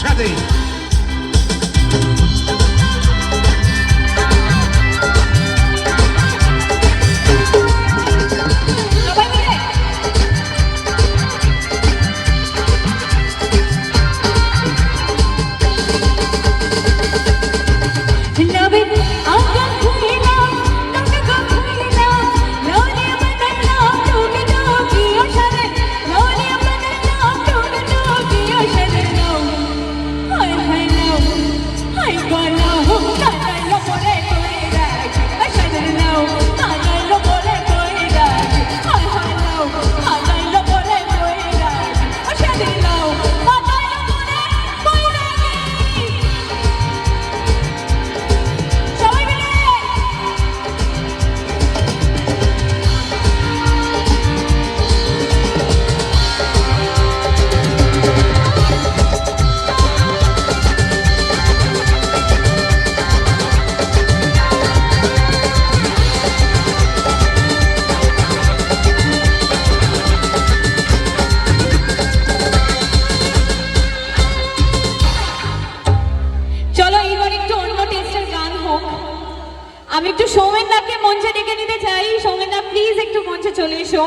Shadi. আমি একটু সৌমেন দাকে মঞ্চে ডেকে নিতে চাই সৌমেন দা প্লিজ একটু মঞ্চে চলে এসো.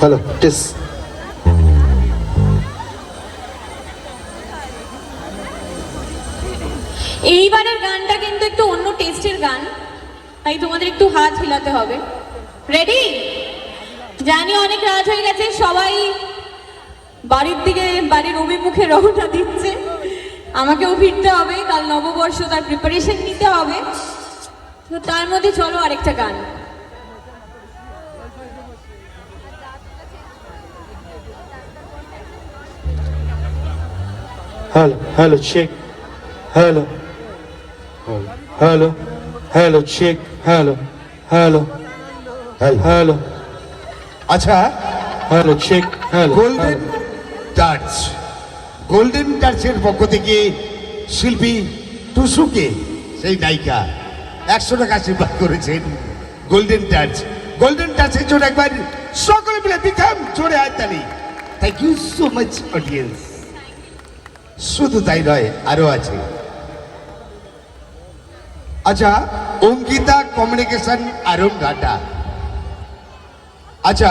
Hello, tis. এইবারের গানটা কিন্তু একটু অন্য টেস্টের গান। তাই তোমাদের একটু হাত হিলাতে হবে। রেডি জানি অনেক রাত হয়ে গেছে সবাই বাড়ির দিকে বাড়ির অভিমুখে রওনা দিচ্ছে। আমাকেও ফিরতে হবে কাল নববর্ষ তার প্রিপারেশন নিতে হবে। তো তার মধ্যে চলো আরেকটা গান। Hello hello hello, check. Hello. Hello, hello, hello. Hello, hello, hello, আচ্ছা। Hello, check. Hello, golden hello. Touch golden টাচের পক্ষ থেকে শিল্পী টুসুকে সেই নায়িকা একশো টাকা আশীর্বাদ করেছেন গোল্ডেন টাচ গোল্ডেন টাচের জন্য একবার সকলে মিলে বিখাম জোরে হাততালি thank you so much audience শুধু তাই নয় আরও আছে। আচ্ছা অঙ্কিতা কমিউনিকেশন আরুণ ঘাটা আচ্ছা